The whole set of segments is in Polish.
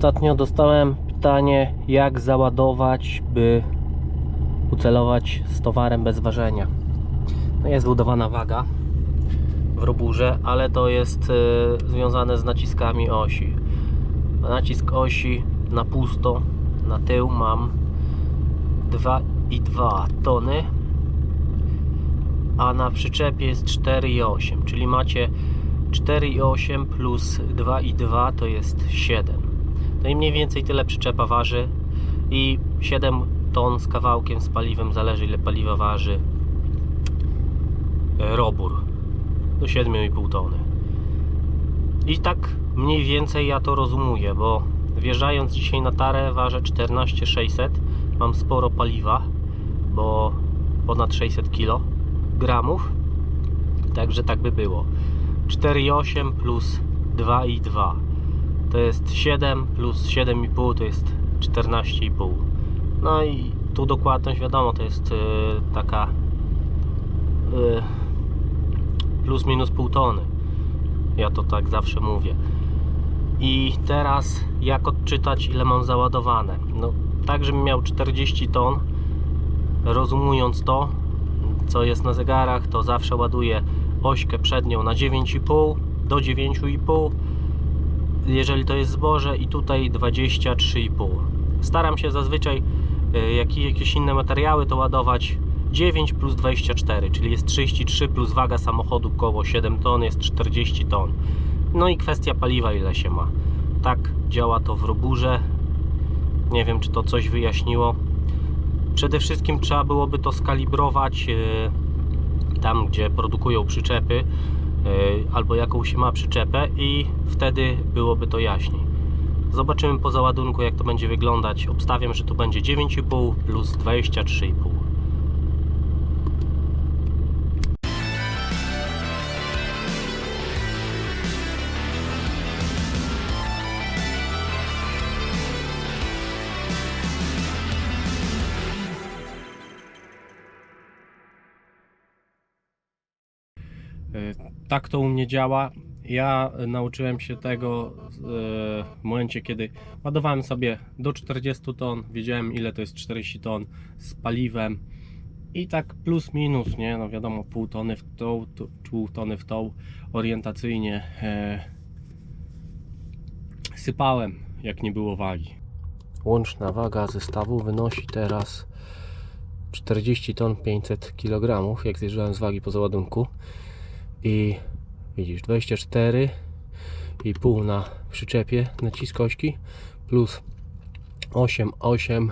Ostatnio dostałem pytanie, jak załadować, by ucelować z towarem bez ważenia. No jest budowana waga w roburze, ale to jest e, związane z naciskami osi. Nacisk osi na pusto, na tył mam 2,2 tony, a na przyczepie jest 4,8, czyli macie 4,8 plus 2,2 to jest 7. No i mniej więcej tyle przyczepa waży. I 7 ton z kawałkiem z paliwem, zależy ile paliwa waży e, robór. Do 7,5 tony. I tak mniej więcej ja to rozumuję, bo wjeżdżając dzisiaj na tarę ważę 14600, mam sporo paliwa, bo ponad 600 kg także tak by było. 4,8 plus 2,2 to jest 7 plus 7,5 to jest 14,5 no i tu dokładność wiadomo to jest yy, taka yy, plus minus pół tony. Ja to tak zawsze mówię. I teraz jak odczytać ile mam załadowane? No tak żebym miał 40 ton. Rozumując to co jest na zegarach to zawsze ładuję ośkę przednią na 9,5 do 9,5 jeżeli to jest zboże i tutaj 23,5 staram się zazwyczaj y, jak i jakieś inne materiały to ładować 9 plus 24 czyli jest 33 plus waga samochodu koło 7 ton jest 40 ton. No i kwestia paliwa ile się ma. Tak działa to w roburze. Nie wiem czy to coś wyjaśniło. Przede wszystkim trzeba byłoby to skalibrować y, tam gdzie produkują przyczepy albo jaką się ma przyczepę i wtedy byłoby to jaśniej. Zobaczymy po załadunku jak to będzie wyglądać. Obstawiam, że to będzie 9,5 plus 23,5 Tak to u mnie działa. Ja nauczyłem się tego e, w momencie, kiedy ładowałem sobie do 40 ton, wiedziałem ile to jest 40 ton z paliwem i tak plus minus, nie, no wiadomo pół tony w tą, tu- pół tony w tą orientacyjnie e, sypałem, jak nie było wagi. Łączna waga zestawu wynosi teraz 40 ton 500 kg, jak zjeżdżałem z wagi po załadunku i widzisz 24 i pół na przyczepie nacisk ośki plus 8,8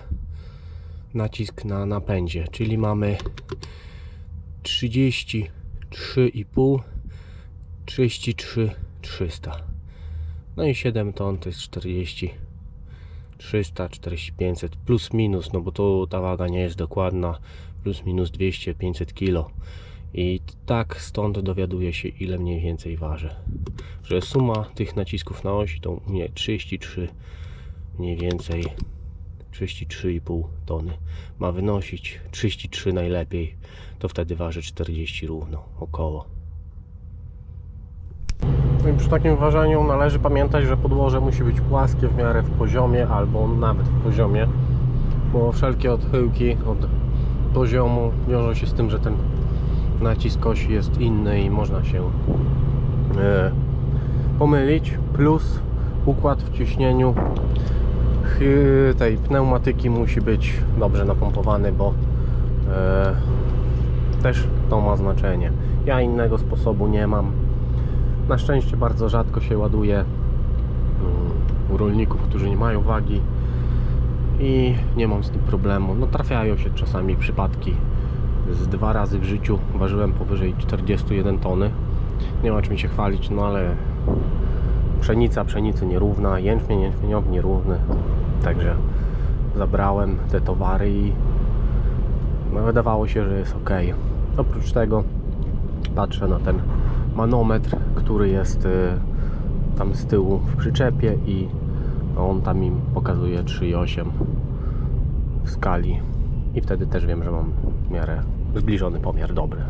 nacisk na napędzie. Czyli mamy 33,5 33 300 no i 7 ton to jest 40 300 40 500 plus minus no bo tu ta waga nie jest dokładna plus minus 200 500 kg i tak stąd dowiaduję się ile mniej więcej waży. Że suma tych nacisków na osi to mnie 33 mniej więcej 33,5 tony. Ma wynosić 33 najlepiej. To wtedy waży 40 równo około. No Przy takim ważeniu należy pamiętać, że podłoże musi być płaskie w miarę w poziomie albo nawet w poziomie, bo wszelkie odchyłki od poziomu wiążą się z tym, że ten nacisk osi jest inny i można się e, pomylić plus układ w ciśnieniu tej pneumatyki musi być dobrze napompowany, bo e, też to ma znaczenie. Ja innego sposobu nie mam. Na szczęście bardzo rzadko się ładuje mm, u rolników, którzy nie mają wagi i nie mam z tym problemu. No trafiają się czasami przypadki z dwa razy w życiu ważyłem powyżej 41 tony. Nie ma czym się chwalić, no ale pszenica pszenicy nierówna, jęczmień jęczmieniowy nierówny. Także zabrałem te towary i no, wydawało się, że jest ok. Oprócz tego patrzę na ten manometr, który jest y, tam z tyłu w przyczepie i on tam mi pokazuje 3,8 w skali i wtedy też wiem, że mam w miarę zbliżony pomiar dobry.